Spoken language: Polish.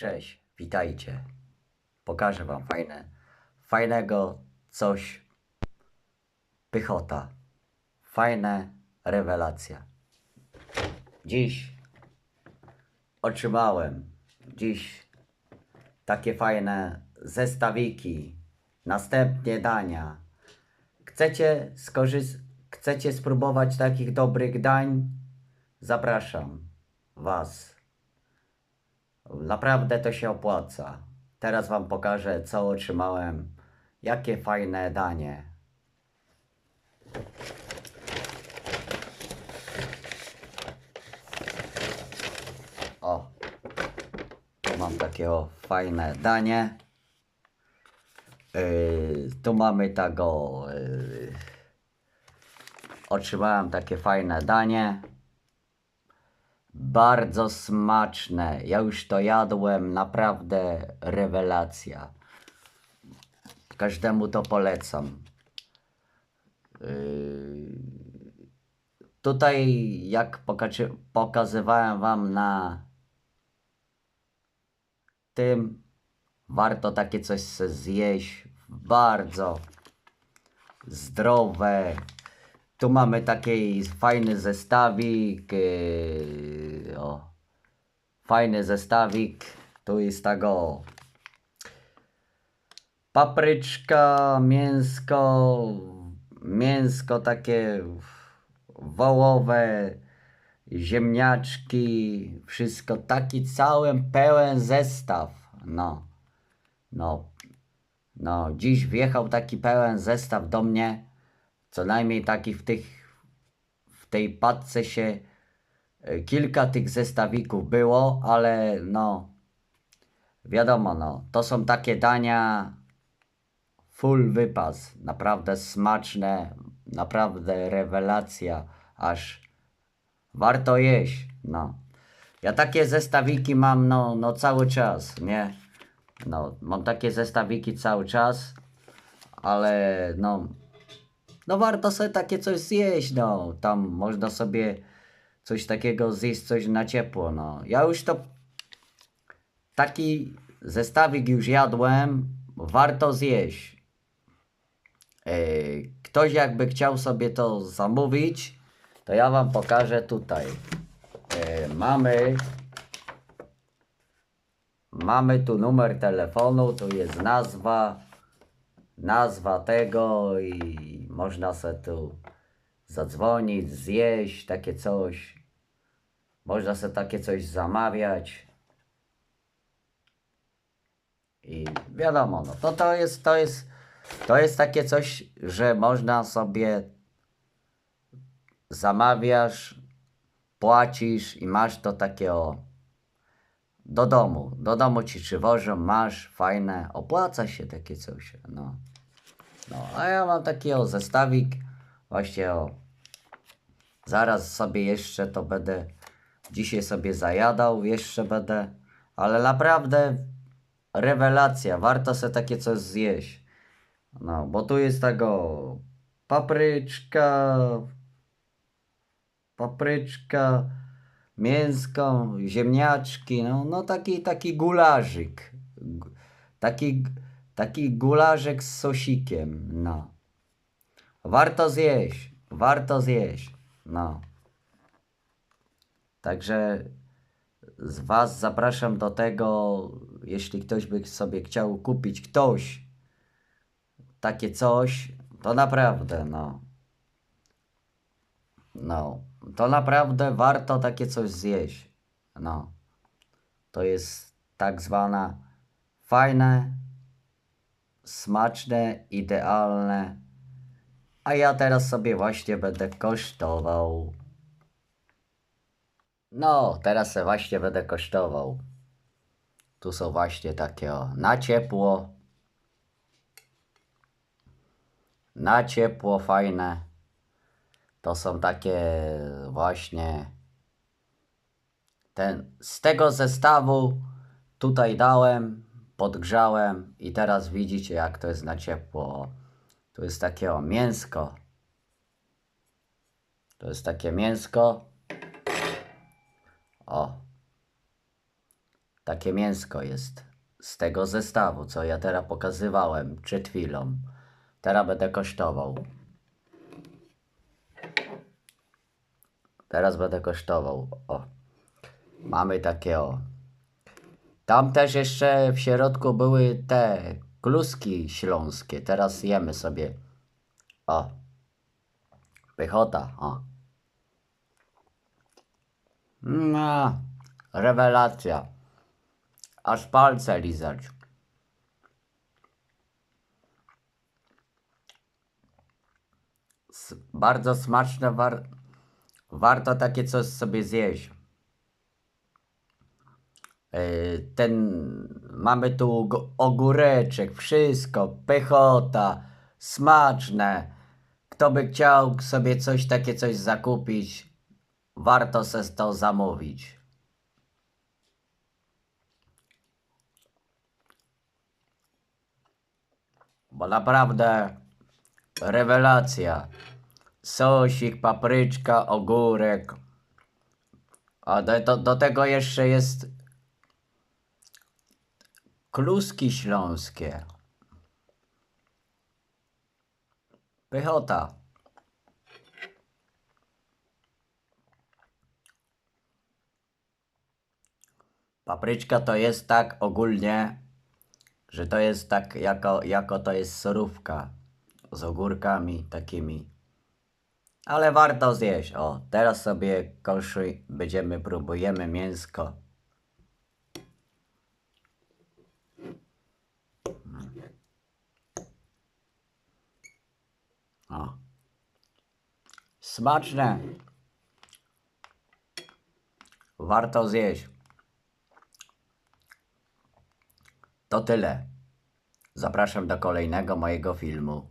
Cześć, witajcie. Pokażę wam fajne, fajnego coś. Pychota. Fajne rewelacja. Dziś otrzymałem dziś takie fajne zestawiki. Następnie dania. Chcecie skorzystać, chcecie spróbować takich dobrych dań? Zapraszam was. Naprawdę to się opłaca. Teraz Wam pokażę, co otrzymałem. Jakie fajne danie. O, tu mam takie o, fajne danie. Yy, tu mamy tego. Yy, otrzymałem takie fajne danie. Bardzo smaczne. Ja już to jadłem, naprawdę rewelacja. Każdemu to polecam. Yy, Tutaj, jak pokazywałem Wam na tym, warto takie coś zjeść. Bardzo zdrowe. Tu mamy taki fajny zestawik. Yy, o, fajny zestawik. Tu jest tego papryczka, mięsko, mięsko takie wołowe, ziemniaczki, wszystko taki cały pełen zestaw. No, no, no, dziś wjechał taki pełen zestaw do mnie. Co najmniej taki w tych, w tej paczce się kilka tych zestawików było, ale no, wiadomo, no, to są takie dania full wypas, naprawdę smaczne, naprawdę rewelacja, aż warto jeść, no. Ja takie zestawiki mam, no, no cały czas, nie? No, mam takie zestawiki cały czas, ale no, no warto sobie takie coś zjeść, no. Tam można sobie coś takiego zjeść, coś na ciepło, no. Ja już to taki zestawik już jadłem, warto zjeść. E, Ktoś jakby chciał sobie to zamówić, to ja wam pokażę tutaj. E, Mamy Mamy tu numer telefonu, tu jest nazwa, nazwa tego i można sobie tu zadzwonić, zjeść takie coś. Można sobie takie coś zamawiać. I wiadomo, no to, to jest, to jest, to jest takie coś, że można sobie zamawiasz, płacisz i masz to takie o do domu. Do domu ci przywożą, masz fajne, opłaca się takie coś. No. no a ja mam taki o zestawik, właśnie o. Zaraz sobie jeszcze to będę, dzisiaj sobie zajadał, jeszcze będę, ale naprawdę rewelacja, warto sobie takie coś zjeść. No, bo tu jest tego papryczka, papryczka, mięsko, ziemniaczki, no, no taki, taki gularzyk. Gu- Taki, taki gularzyk z sosikiem, no. Warto zjeść, warto zjeść, no. Także z Was zapraszam do tego, jeśli ktoś by sobie chciał kupić, ktoś, takie coś, to naprawdę, no. No, to naprawdę warto takie coś zjeść. No. To jest tak zwana fajne, smaczne, idealne. A ja teraz sobie właśnie będę kosztował. No, teraz se właśnie będę kosztował. Tu są właśnie takie o, na ciepło. Na ciepło, fajne. To są takie właśnie ten z tego zestawu tutaj dałem, podgrzałem i teraz widzicie jak to jest na ciepło. Tu jest takie o mięsko. To jest takie mięsko. O. Takie mięsko jest z tego zestawu, co ja teraz pokazywałem przed chwilą. Teraz będę kosztował. Teraz będę kosztował. O. Mamy takie o. Tam też jeszcze w środku były te kluski śląskie. Teraz jemy sobie. O. Pychota. O. No. Rewelacja. Aż palce lizać. Bardzo smaczne. War warto takie coś sobie zjeść. Yy, ten mamy tu ogóreczek, wszystko, pychota, smaczne. Kto by chciał sobie coś takie coś zakupić, warto se to zamówić. Bo naprawdę rewelacja. Sosik, papryczka, ogórek. A do, do, do tego jeszcze jest kluski śląskie. Pychota. Papryczka to jest tak ogólnie, że to jest tak jako, jako to jest sorówka z ogórkami takimi. Ale warto zjeść. O, teraz sobie koszuj, będziemy próbujemy mięsko. O. Smaczne. Warto zjeść. To tyle. Zapraszam do kolejnego mojego filmu.